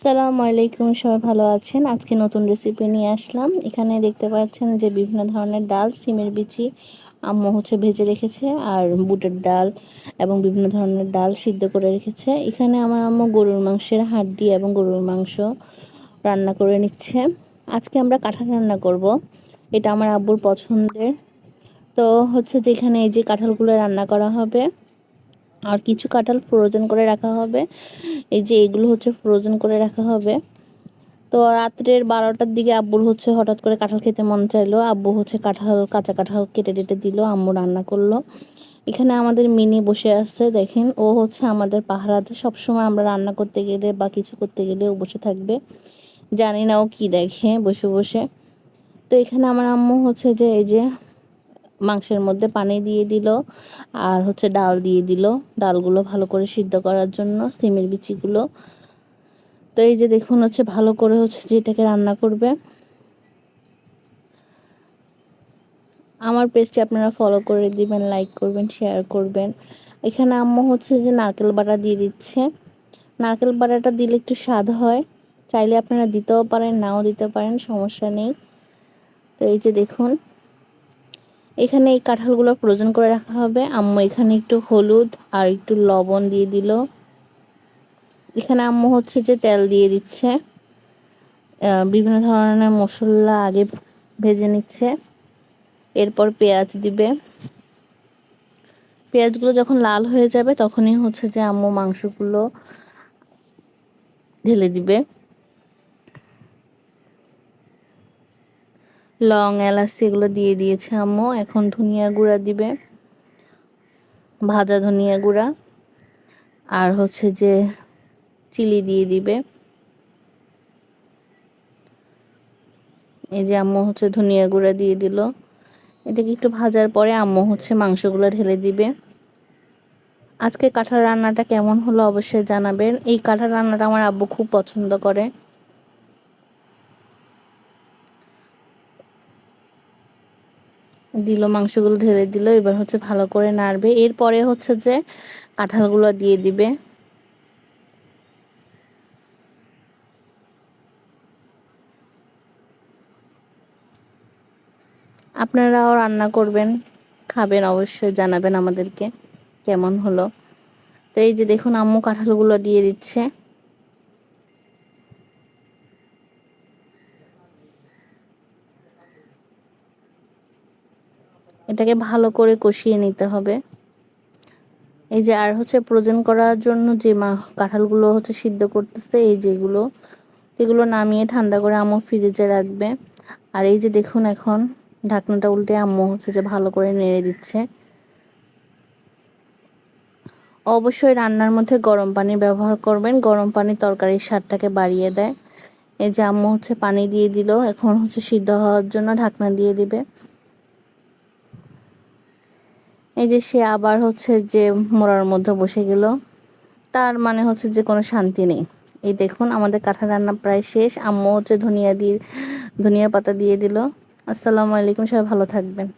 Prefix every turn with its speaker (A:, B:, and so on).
A: আসসালামু আলাইকুম, সবাই ভালো আছেন? আজকে নতুন রেসিপি নিয়ে আসলাম। এখানে দেখতে পাচ্ছেন যে বিভিন্ন ধরনের ডাল, সিমের বিচি, আম্মু হচ্ছে ভেজে রেখেছে, আর বুটের ডাল এবং বিভিন্ন ধরনের ডাল সিদ্ধ করে রেখেছে। এখানে আমার আম্মু গরুর মাংসের হাড্ডি এবং গরুর মাংস রান্না করে নিচ্ছে। আজকে আমরা কাঁঠাল রান্না করব। এটা আমার আব্বুর পছন্দের। তো হচ্ছে যেখানে এই যে কাঁঠালগুলো রান্না করা হবে আর কিছু কাঁঠাল ফ্রোজেন করে রাখা হবে। এই যে এগুলো হচ্ছে ফ্রোজেন করে রাখা হবে। তো রাত্রের বারোটার দিকে আব্বুর হচ্ছে হঠাৎ করে কাঁঠাল খেতে মন চাইলো। আব্বু হচ্ছে কাঁঠাল, কাঁচা কাঁঠাল কেটে কেটে দিল, আম্মু রান্না করল। এখানে আমাদের মিনি বসে আছে, দেখেন। ও হচ্ছে আমাদের পাহারাতে সবসময় আমরা রান্না করতে গেলে বা কিছু করতে গেলে ও বসে থাকবে। জানি না ও কী দেখে বসে বসে। তো এখানে আমার আম্মু হচ্ছে যে, এই যে মাংসের মধ্যে পানি দিয়ে দিল আর হচ্ছে ডাল দিয়ে দিল। ডালগুলো ভালো করে সিদ্ধ করার জন্য সিমের বিচিগুলো। তো এই যে দেখুন হচ্ছে ভালো করে হচ্ছে যেটাকে রান্না করবে। আমার পেজটি আপনারা ফলো করে দিবেন লাইক করবেন শেয়ার করবেন। এখানে আম্মু হচ্ছে যে নারকেল বাটা দিয়ে দিচ্ছে। নারকেল বাটাটা দিলে একটু স্বাদ হয়। চাইলে আপনারা দিতেও পারেন, নাও দিতে পারেন, সমস্যা নেই। তো এই যে দেখুন। এখানে এই কাঁঠালগুলো প্রয়োজন করে রাখা হবে। আম্মু এখানে একটু হলুদ আর একটু লবণ দিয়ে দিল। এখানে আম্মু হচ্ছে যে তেল দিয়ে দিচ্ছে। বিভিন্ন ধরনের মশলা আগে ভেজে নিচ্ছে। এরপর পেঁয়াজ দিবে। পেঁয়াজগুলো যখন লাল হয়ে যাবে তখনই হচ্ছে যে আম্মু মাংসগুলো ঢেলে দিবে। লং, এলাচি এগুলো দিয়ে দিয়েছে আম্মু। এখন ধনিয়া গুঁড়া দিবে। ভাজা ধনিয়া গুঁড়া। আর হচ্ছে যে চিলি দিয়ে দিবে। এই যে আম্মু হচ্ছে ধনিয়া গুঁড়া দিয়ে দিল। এটাকে একটু ভাজার পরে আম্মু হচ্ছে মাংসগুলো ঢেলে দিবে। আজকে কাঁঠাল রান্নাটা কেমন হলো অবশ্যই জানাবেন। এই কাঁঠাল রান্নাটা আমার আব্বু খুব পছন্দ করে। দিল, মাংসগুলো ঢেলে দিল, এবার হচ্ছে ভালো করে নাড়বে। এরপরে হচ্ছে যে কাঁঠালগুলো দিয়ে দিবে। আপনারাও রান্না করবেন, খাবেন, অবশ্যই জানাবেন আমাদেরকে কেমন হলো। তো এই যে দেখুন, আম্মু কাঁঠালগুলো দিয়ে দিচ্ছে। এটাকে ভালো করে কষিয়ে নিতে হবে। এই যে, আর হচ্ছে প্রোজেন করার জন্য যে মা, কাঁঠালগুলো হচ্ছে সিদ্ধ করতেছে, এই যেগুলো এগুলো নামিয়ে ঠান্ডা করে আম্মু ফ্রিজে রাখবে। আর এই যে দেখুন এখন, ঢাকনাটা উল্টে আম্মু হচ্ছে যে ভালো করে নেড়ে দিচ্ছে। অবশ্যই রান্নার মধ্যে গরম পানি ব্যবহার করবেন। গরম পানি তরকারির স্বাদটাকে বাড়িয়ে দেয়। এই যে আম্মু হচ্ছে পানি দিয়ে দিল, এখন হচ্ছে সিদ্ধ হওয়ার জন্য ঢাকনা দিয়ে দিবে। এই যে সে আবার হচ্ছে যে মোড়ার মধ্যে বসে গেল। তার মানে হচ্ছে যে কোনো শান্তি নেই। এই দেখুন, আমাদের কাঁঠা রান্না প্রায় শেষ। আম্মু হচ্ছে ধনিয়া দিয়ে ধনিয়া পাতা দিয়ে দিল। আসসালামু আলাইকুম, সবাই ভালো থাকবেন।